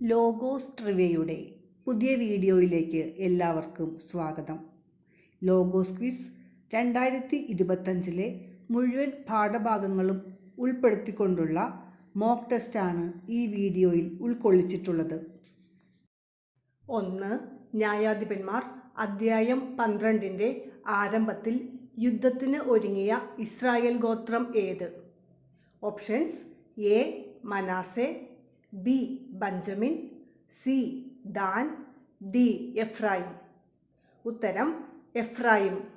Logos ട്രിവയുടെ പുതിയ വീഡിയോയിലേക്ക് എല്ലാവർക്കും സ്വാഗതം. ലോഗോസ് ക്വിസ് രണ്ടായിരത്തി ഇരുപത്തഞ്ചിലെ മുഴുവൻ പാഠഭാഗങ്ങളും ഉൾപ്പെടുത്തിക്കൊണ്ടുള്ള മോക്ക് ടെസ്റ്റാണ് ഈ വീഡിയോയിൽ ഉൾക്കൊള്ളിച്ചിട്ടുള്ളത്. ഒന്ന് ന്യായാധിപന്മാർ അദ്ധ്യായം പന്ത്രണ്ടിന്റെ ആരംഭത്തിൽ യുദ്ധത്തിന് ഒരുങ്ങിയ ഇസ്രായേൽ ഗോത്രം ഏത്? Options A Manasseh B Benjamin C Dan D Ephraim. ഉത്തരം എഫ്രായിം.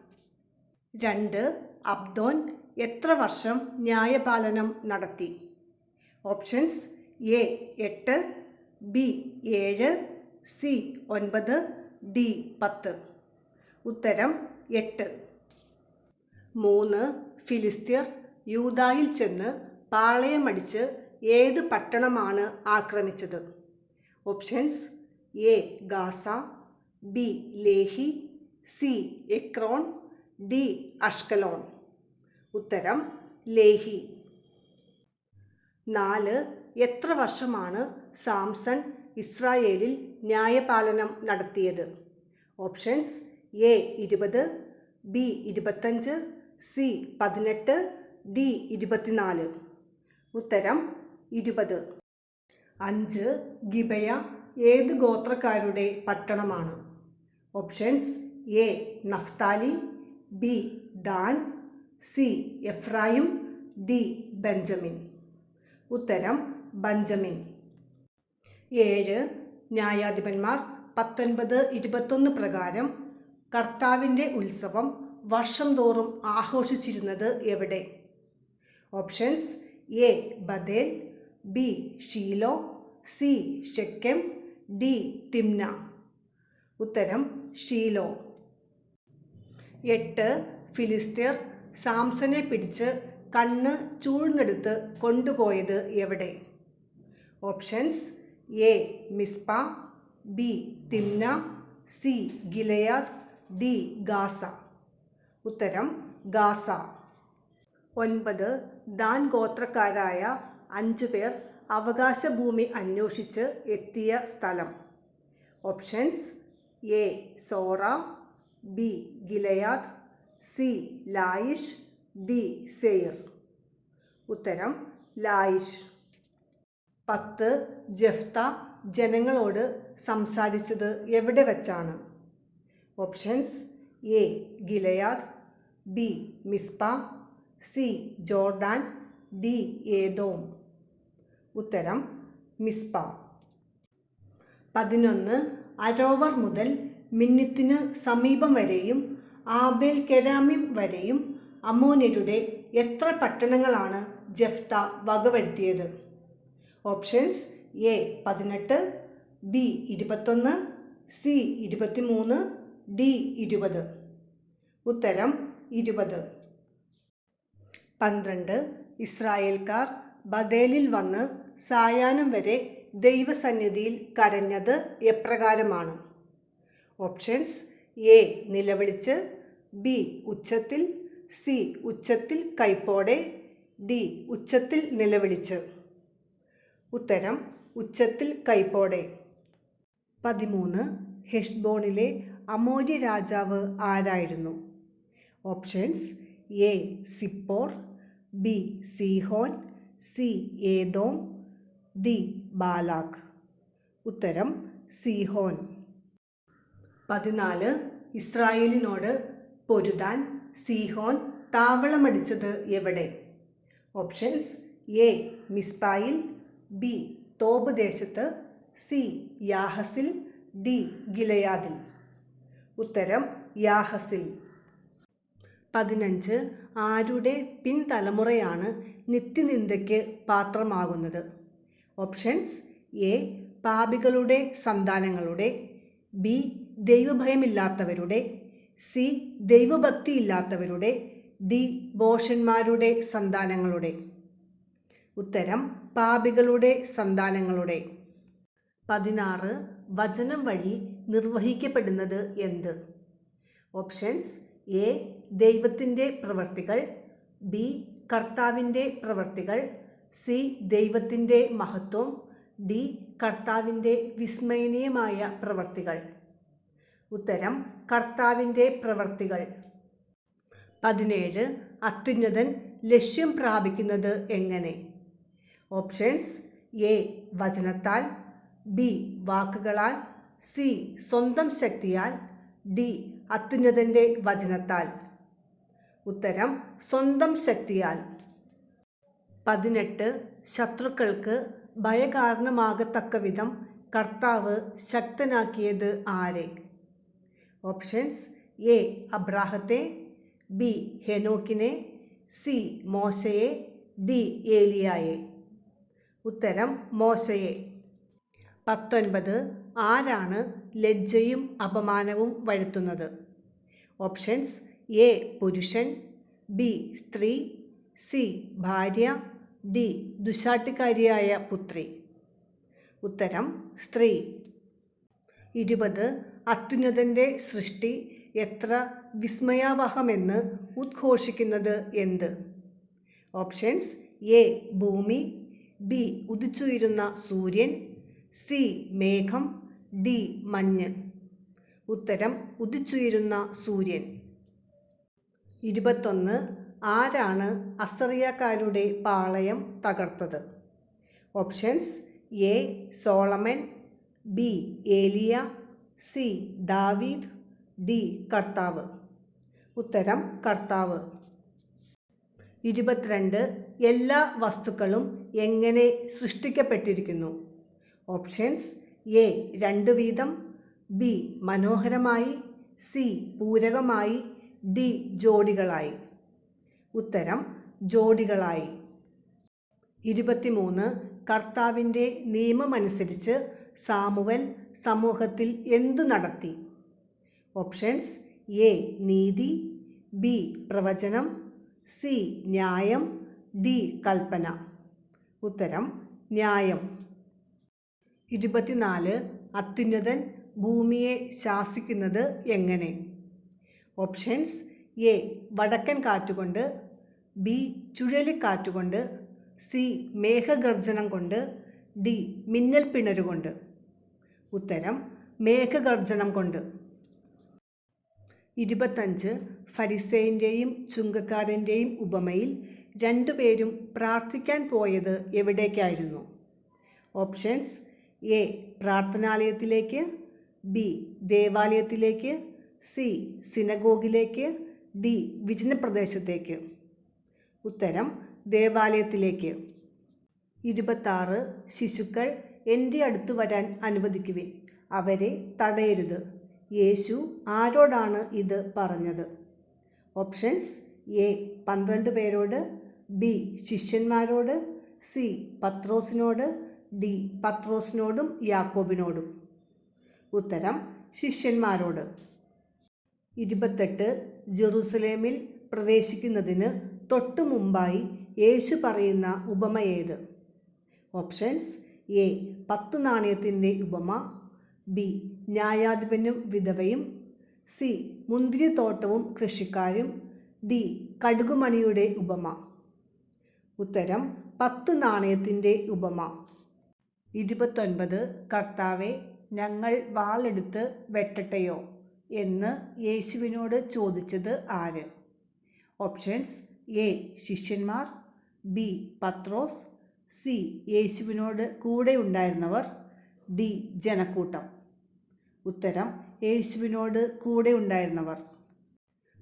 രണ്ട് അബ്ദോൻ എത്ര വർഷം ന്യായപാലനം നടത്തി? ഓപ്ഷൻസ് എ എട്ട് ബി ഏഴ് സി ഒൻപത് ഡി പത്ത്. ഉത്തരം എട്ട്. മൂന്ന് ഫിലിസ്തീർ യൂതായിൽ ചെന്ന് പാളയമടിച്ച് ഏത് പട്ടണമാണ് ആക്രമിച്ചത്? Options A Gaza B Lehi C Ekron D Ashkelon. ഉത്തരം ലേഹി. നാല് എത്ര വർഷമാണ് സാംസൺ ഇസ്രായേലിൽ ന്യായപാലനം നടത്തിയത്? ഓപ്ഷൻസ് എ ഇരുപത് ബി ഇരുപത്തഞ്ച് സി പതിനെട്ട് ഡി ഇരുപത്തിനാല്. ഉത്തരം ഇരുപത്. അഞ്ച് ഗിബയ ഏത് ഗോത്രക്കാരുടെ പട്ടണമാണ്? Options A Naphtali B Dan C Ephraim D Benjamin. ഉത്തരം ബഞ്ചമിൻ. ഏഴ് ന്യായാധിപന്മാർ പത്തൊൻപത് ഇരുപത്തൊന്ന് പ്രകാരം കർത്താവിന്റെ ഉത്സവം വർഷം തോറും ആഘോഷിച്ചിരുന്നത് എവിടെ? Options A Bethel B Shiloh. C Shechem D Timnah ഉത്തരം ഷീലോ. എട്ട് ഫിലിസ്തീർ. സാംസനെ പിടിച്ച് കണ്ണ് ചൂഴ്ന്നെടുത്ത് കൊണ്ടുപോയത് എവിടെ? Options A Mizpah. B Timnah C Gilead. D Gaza. ഉത്തരം ഗാസ. ഒൻപത് ദാൻ ഗോത്രക്കാരായ അഞ്ചു പേർ അവകാശ ഭൂമി അന്വേഷിച്ച് എത്തിയ സ്ഥലം. Options A Zorah B Gilead C Laish D Seir. ഉത്തരം ലായിഷ്. പത്ത് ജഫ്ത ജനങ്ങളോട് സംസാരിച്ചത് എവിടെ വച്ചാണ്? Options A Gilead B Mizpah C Jordan D Edom ഉത്തരം മിസ്പ പതിനൊന്ന് അരോവർ മുതൽ മിന്നിത്തിന് സമീപം വരെയും ആബേൽ കെരാമിം വരെയും അമോന്യരുടെ എത്ര പട്ടണങ്ങളാണ് ജഫ്ത വകവരുത്തിയത്? ഓപ്ഷൻസ് എ പതിനെട്ട് ബി ഇരുപത്തൊന്ന് സി ഇരുപത്തിമൂന്ന് ഡി ഇരുപത്. ഉത്തരം ഇരുപത്. പന്ത്രണ്ട് ഇസ്രായേൽക്കാർ ബദേലിൽ വന്ന് സായാഹ്നം വരെ ദൈവസന്നിധിയിൽ കരഞ്ഞത് എപ്രകാരമാണ്? ഓപ്ഷൻസ് എ നിലവിളിച്ച് ബി ഉച്ചത്തിൽ സി ഉച്ചത്തിൽ കൈപ്പോടെ ഡി ഉച്ചത്തിൽ നിലവിളിച്ച്. ഉത്തരം ഉച്ചത്തിൽ കൈപ്പോടെ. പതിമൂന്ന് ഹെഷ്ബോണിലെ അമോര്യ രാജാവ് ആരായിരുന്നു? Options A Zippor B Sihon C Edom D Balak ഉത്തരം സീഹോൻ. പതിനാല്. ഇസ്രായേലിനോട് പൊരുതാൻ സീഹോൻ താവളമടിച്ചത് എവിടെ? Options A. മിസ്പായിൽ ബി. തോബ് ദേശത്ത് സി. യാഹസിൽ ഡി. ഗിലയാദിൽ. ഉത്തരം യാഹസിൽ. പതിനഞ്ച്. ആരുടെ പിൻതലമുറയാണ് നിത്യനിന്ദയ്ക്ക് പാത്രമാകുന്നത്? ഓപ്ഷൻസ് എ പാപികളുടെ സന്താനങ്ങളുടെ ബി ദൈവഭയമില്ലാത്തവരുടെ സി ദൈവഭക്തി ഇല്ലാത്തവരുടെ ഡി ബോഷന്മാരുടെ സന്താനങ്ങളുടെ. ഉത്തരം പാപികളുടെ സന്താനങ്ങളുടെ. പതിനാറ് വചനം വഴി നിർവഹിക്കപ്പെടുന്നത് എന്ത്? ഓപ്ഷൻസ് എ ദൈവത്തിന്റെ പ്രവർത്തികൾ ബി കർത്താവിന്റെ പ്രവർത്തികൾ സി ദൈവത്തിന്റെ മഹത്വം ഡി കർത്താവിന്റെ വിസ്മയനീയമായ പ്രവർത്തികൾ. ഉത്തരം കർത്താവിന്റെ പ്രവർത്തികൾ. പതിനേഴ് അത്യുന്നതൻ ലക്ഷ്യം പ്രാപിക്കുന്നത് എങ്ങനെ? ഓപ്ഷൻസ് എ വചനത്താൽ ബി വാക്കുകളാൽ സി സ്വന്തം ശക്തിയാൽ ഡി അത്യുന്നതന്റെ വചനത്താൽ. ഉത്തരം സ്വന്തം ശക്തിയാൽ. പതിനെട്ട് ശത്രുക്കൾക്ക് ഭയകാരണമാകത്തക്ക വിധം കർത്താവ് ശക്തനാക്കിയത് ആരെ? ഓപ്ഷൻസ് എ അബ്രാഹത്തെ ബി ഹെനോക്കിനെ സി മോശയെ ഡി ഏലിയായെ. ഉത്തരം മോശയെ. പത്തൊൻപത് ആരാണ് ലജ്ജയും അപമാനവും വരുത്തുന്നത്? ഓപ്ഷൻസ് എ പുരുഷൻ ബി സ്ത്രീ സി ഭാര്യ ഡി. ദുശാട്ടിക്കാരിയായ പുത്രി. ഉത്തരം സ്ത്രീ. ഇരുപത്. അത്യുന്നതന്റെ സൃഷ്ടി എത്ര വിസ്മയാവഹമെന്ന് ഉദ്ഘോഷിക്കുന്നത് എന്ത്? Options A. ഭൂമി ബി. ഉദിച്ചുയരുന്ന സൂര്യൻ സി. മേഘം ഡി. മഞ്ഞ്. ഉത്തരം ഉദിച്ചുയരുന്ന സൂര്യൻ. ഇരുപത്തൊന്ന്. ആരാണ് അസറിയക്കാരുടെ പാളയം തകർത്തത്? Options A Solomon B Elijah C David D കർത്താവ്. ഉത്തരം കർത്താവ്. ഇരുപത്തിരണ്ട് എല്ലാ വസ്തുക്കളും എങ്ങനെ സൃഷ്ടിക്കപ്പെട്ടിരിക്കുന്നു? ഓപ്ഷൻസ് എ രണ്ട് വീതം ബി മനോഹരമായി സി പൂരകമായി ഡി ജോഡികളായി. ഉത്തരം ജോഡികളായി. ഇരുപത്തിമൂന്ന് കർത്താവിന്റെ നിയമമനുസരിച്ച് സാമുവൽ സമൂഹത്തിൽ എന്തു നടത്തി? ഓപ്ഷൻസ് എ നീതി ബി പ്രവചനം സി ന്യായം ഡി കൽപ്പന. ഉത്തരം ന്യായം. ഇരുപത്തിനാല് അത്യുന്നതൻ ഭൂമിയെ ശാസിക്കുന്നത് എങ്ങനെ? ഓപ്ഷൻസ് എ വടക്കൻ കാറ്റുകൊണ്ട് ബി ചുഴലിക്കാറ്റുകൊണ്ട് സി മേഘഗർജനം കൊണ്ട് ഡി മിന്നൽ പിണരുകൊണ്ട് ഉത്തരം മേഘഗർജനം കൊണ്ട്. ഇരുപത്തഞ്ച് ഫരിസേന്റെയും ചുങ്കക്കാരന്റെയും ഉപമയിൽ രണ്ടുപേരും പ്രാർത്ഥിക്കാൻ പോയത് എവിടേക്കായിരുന്നു? ഓപ്ഷൻസ് എ പ്രാർത്ഥനാലയത്തിലേക്ക് ബി ദേവാലയത്തിലേക്ക് സി സിനഗോഗിലേക്ക് ഡി വിജനപ്രദേശത്തേക്ക് ഉത്തരം ദേവാലയത്തിലേക്ക്. ഇരുപത്താറ് ശിശുക്കൾ എന്റെ അടുത്ത് വരാൻ അനുവദിക്കുവിൻ. അവരെ തടയരുത്. യേശു ആരോടാണ് ഇത് പറഞ്ഞത്? ഓപ്ഷൻസ് എ പന്ത്രണ്ട് പേരോട് ബി ശിഷ്യന്മാരോട് സി പത്രോസിനോട് ഡി പത്രോസിനോടും യാക്കോബിനോടും. ഉത്തരം ശിഷ്യന്മാരോട്. ഇരുപത്തെട്ട് ജെറൂസലേമിൽ പ്രവേശിക്കുന്നതിന് തൊട്ടു മുമ്പായി യേശു പറയുന്ന ഉപമ ഏത്? ഓപ്ഷൻസ് എ പത്ത് നാണയത്തിന്റെ ഉപമ ബി ന്യായാധിപനും വിധവയും സി മുന്തിരിത്തോട്ടവും കൃഷിക്കാരും ഡി കടുകുമണിയുടെ ഉപമ. ഉത്തരം പത്ത് നാണയത്തിന്റെ ഉപമ. ഇരുപത്തൊൻപത് കർത്താവെ ഞങ്ങൾ വാളെടുത്ത് വെട്ടട്ടെയോ? എന്ന് യേശുവിനോട് ചോദിച്ചത് ആര്? ഓപ്ഷൻസ് എ ശിഷ്യന്മാർ ബി പത്രോസ് സി യേശുവിനോട് കൂടെ ഉണ്ടായിരുന്നവർ ഡി ജനക്കൂട്ടം. ഉത്തരം യേശുവിനോട് കൂടെ ഉണ്ടായിരുന്നവർ.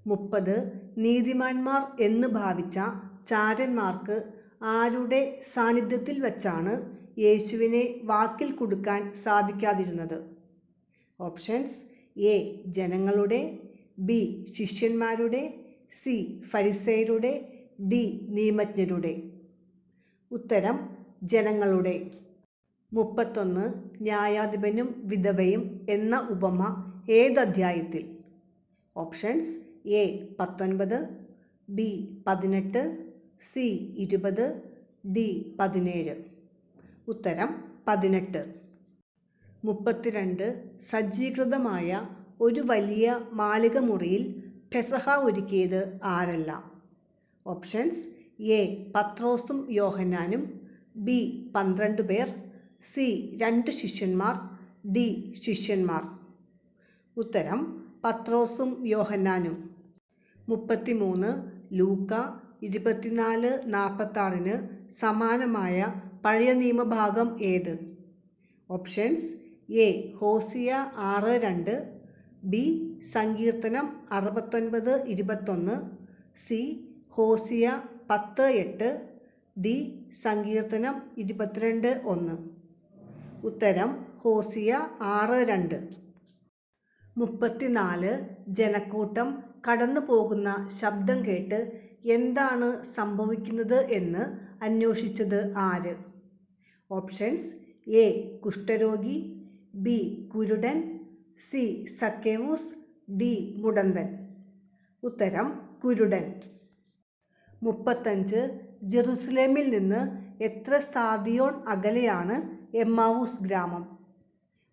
മുപ്പത്. നീതിമാന്മാർ എന്ന് ഭാവിച്ച ചാരന്മാർക്ക് ആരുടെ സാന്നിധ്യത്തിൽ വച്ചാണ് യേശുവിനെ വാക്കിൽ കൊടുക്കാൻ സാധിക്കാതിരുന്നത്? ഓപ്ഷൻസ് എ ജനങ്ങളുടെ ബി ശിഷ്യന്മാരുടെ സി ഫരിസയരുടെ ഡി നിയമജ്ഞരുടെ. ഉത്തരം ജനങ്ങളുടെ. മുപ്പത്തൊന്ന് ന്യായാധിപനും വിധവയും എന്ന ഉപമ ഏത് അധ്യായത്തിൽ ഓപ്ഷൻസ് എ പത്തൊൻപത് ബി പതിനെട്ട് സി ഇരുപത് ഡി പതിനേഴ്. ഉത്തരം പതിനെട്ട്. മുപ്പത്തിരണ്ട് സജ്ജീകൃതമായ ഒരു വലിയ മാളിക മുറിയിൽ പെസഹ ഒരുക്കിയത് ആരല്ല? ഓപ്ഷൻസ് എ പത്രോസും യോഹന്നാനും ബി പന്ത്രണ്ട് പേർ സി രണ്ട് ശിഷ്യന്മാർ ഡി ശിഷ്യന്മാർ. ഉത്തരം പത്രോസും യോഹന്നാനും. മുപ്പത്തിമൂന്ന് ലൂക്ക ഇരുപത്തിനാല് നാൽപ്പത്താറിന് സമാനമായ പഴയ നിയമഭാഗം ഏത്? ഓപ്ഷൻസ് എ ഹോസിയ ആറ് രണ്ട് ബി സങ്കീർത്തനം അറുപത്തൊൻപത് ഇരുപത്തൊന്ന് സി ഹോസിയ പത്ത് എട്ട് ഡി സങ്കീർത്തനം ഇരുപത്തിരണ്ട് ഒന്ന്. ഉത്തരം ഹോസിയ ആറ് രണ്ട്. മുപ്പത്തിനാല് ജനക്കൂട്ടം കടന്നു പോകുന്ന ശബ്ദം കേട്ട് എന്താണ് സംഭവിക്കുന്നത് എന്ന് അന്വേഷിച്ചത് ആര്? ഓപ്ഷൻസ് എ കുഷ്ഠരോഗി ബി കുരുടൻ സി സക്കേവൂസ് ഡി മുടന്തൻ. ഉത്തരം കുരുടൻ. മുപ്പത്തഞ്ച്. ജെറുസലേമിൽ നിന്ന് എത്ര സ്ഥാദിയോൺ അകലെയാണ് എമ്മാവൂസ് ഗ്രാമം?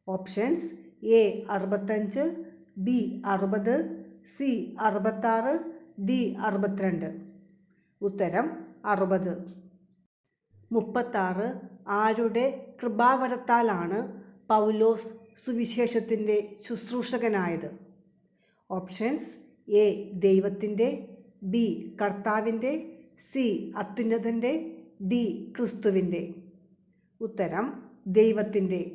ഓപ്ഷൻസ് എ അറുപത്തഞ്ച് ബി അറുപത് സി അറുപത്താറ് ഡി അറുപത്തിരണ്ട്. ഉത്തരം അറുപത്. മുപ്പത്താറ്. ആരുടെ കൃപാവരത്താലാണ് പൗലോസ് സുവിശേഷത്തിന്റെ ശുശ്രൂഷകനായത്. ഓപ്ഷൻസ് എ ദൈവത്തിന്റെ ബി കർത്താവിന്റെ സി അത്യുന്നതന്റെ ഡി ക്രിസ്തുവിന്റെ. ഉത്തരം ദൈവത്തിന്റെ.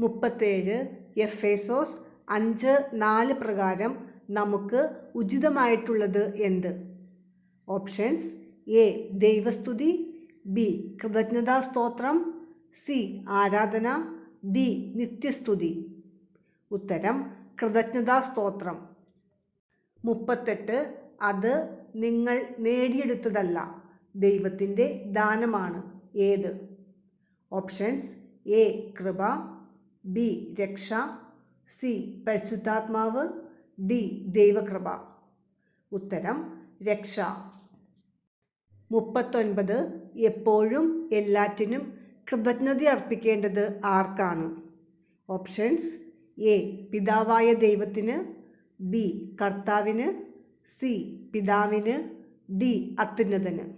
മുപ്പത്തേഴ് എഫേസോസ് അഞ്ച് നാല് പ്രകാരം നമുക്ക് ഉചിതമായിട്ടുള്ളത് എന്ത്? ഓപ്ഷൻസ് എ ദൈവസ്തുതി ബി കൃതജ്ഞതാ സ്തോത്രം സി ആരാധന ഡി നിത്യസ്തുതി. ഉത്തരം കൃതജ്ഞതാ സ്തോത്രം മുപ്പത്തെട്ട് അത് നിങ്ങൾ നേടിയെടുത്തതല്ല ദൈവത്തിന്റെ ദാനമാണ് ഏത്? ഓപ്ഷൻസ് എ കൃപ ബി രക്ഷ സി പരിശുദ്ധാത്മാവ് ഡി ദൈവകൃപ. ഉത്തരം രക്ഷ. മുപ്പത്തൊൻപത് എപ്പോഴും എല്ലാറ്റിനും കൃതജ്ഞത അർപ്പിക്കേണ്ടത് ആർക്കാണ്? ഓപ്ഷൻസ് എ പിതാവായ ദൈവത്തിന് ബി കർത്താവിന് സി പിതാവിന് ഡി അത്യുന്നതന്.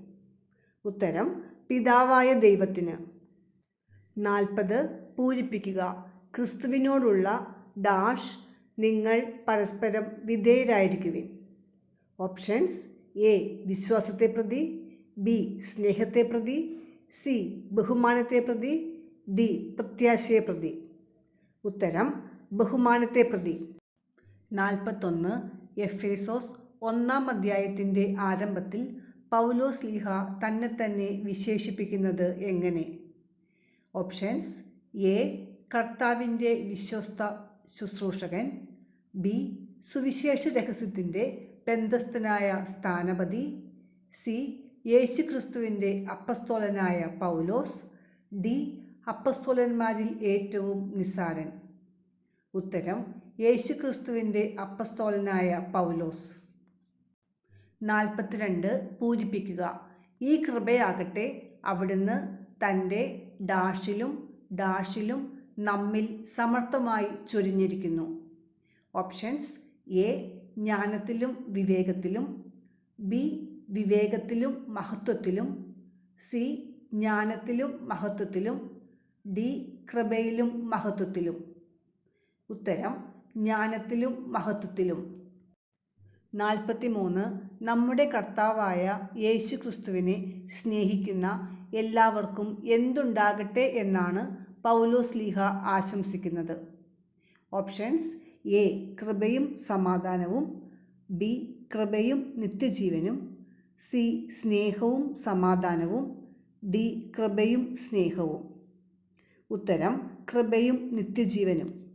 ഉത്തരം പിതാവായ ദൈവത്തിന്. നാൽപ്പത് പൂരിപ്പിക്കുക. ക്രിസ്തുവിനോടുള്ള ഡാഷ് നിങ്ങൾ പരസ്പരം വിധേയരായിരിക്കുവിൻ. ഓപ്ഷൻസ് എ വിശ്വാസത്തെ പ്രതി ബി സ്നേഹത്തെ പ്രതി സി. ബഹുമാനത്തെ പ്രതി ഡി. പ്രത്യാശയെ പ്രതി. ഉത്തരം ബഹുമാനത്തെ പ്രതി. നാൽപ്പത്തൊന്ന് എഫേസോസ് ഒന്നാം അധ്യായത്തിന്റെ ആരംഭത്തിൽ പൗലോസ് ലീഹ തന്നെ തന്നെ വിശേഷിപ്പിക്കുന്നത് എങ്ങനെ? Options A. കർത്താവിന്റെ വിശ്വസ്ത ശുശ്രൂഷകൻ ബി. സുവിശേഷ രഹസ്യത്തിന്റെ ബന്ധസ്ഥനായ സ്ഥാനപതി സി. യേശുക്രിസ്തുവിന്റെ അപ്പസ്തോലനായ പൗലോസ് ഡി അപ്പസ്തോലന്മാരിൽ ഏറ്റവും നിസ്സാരൻ. ഉത്തരം യേശുക്രിസ്തുവിന്റെ അപ്പസ്തോലനായ പൗലോസ്. നാൽപ്പത്തിരണ്ട് പൂരിപ്പിക്കുക. ഈ കൃപയാകട്ടെ അവിടുന്ന് തന്റെ ഡാഷിലും ഡാഷിലും നമ്മിൽ സമർത്ഥമായി ചൊരിഞ്ഞിരിക്കുന്നു. ഓപ്ഷൻസ് എ ജ്ഞാനത്തിലും വിവേകത്തിലും ബി വിവേകത്തിലും മഹത്വത്തിലും സി ജ്ഞാനത്തിലും മഹത്വത്തിലും ഡി കൃപയിലും മഹത്വത്തിലും. ഉത്തരം ജ്ഞാനത്തിലും മഹത്വത്തിലും. നാൽപ്പത്തി മൂന്ന് നമ്മുടെ കർത്താവായ യേശു ക്രിസ്തുവിനെ സ്നേഹിക്കുന്ന എല്ലാവർക്കും എന്തുണ്ടാകട്ടെ എന്നാണ് പൗലോസ് ലീഹ ആശംസിക്കുന്നത്. ഓപ്ഷൻസ് എ കൃപയും സമാധാനവും ബി കൃപയും നിത്യജീവനും സി സ്നേഹവും സമാധാനവും ഡി കൃപയും സ്നേഹവും. ഉത്തരം കൃപയും നിത്യജീവനും.